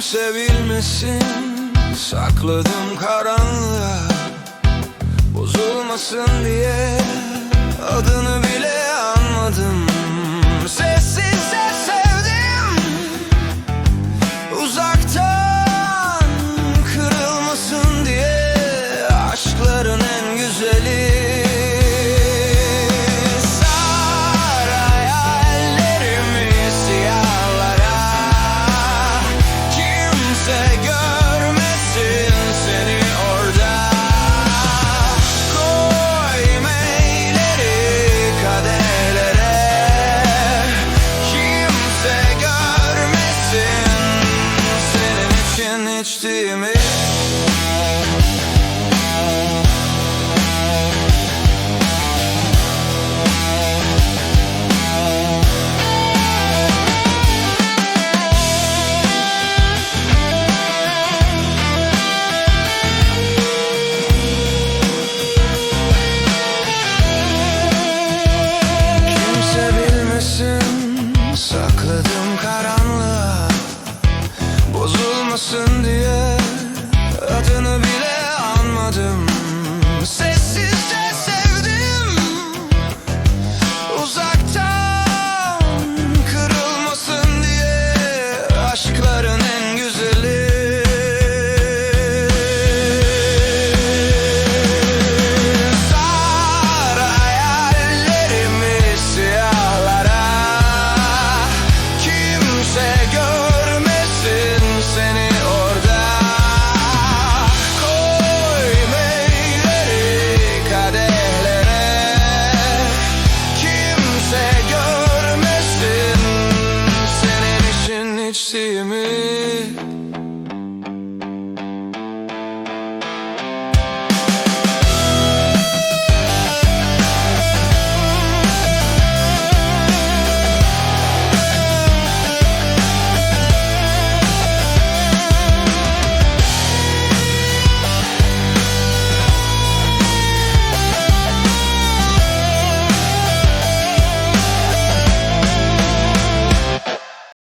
Gözüm sevilmesin. Sakladım karanlığa Bozulmasın diye. Adını bile anmadım. Sessizce sevdim. Uzaktan Kırılmasın diye. Aşkların en güzeli to me. manage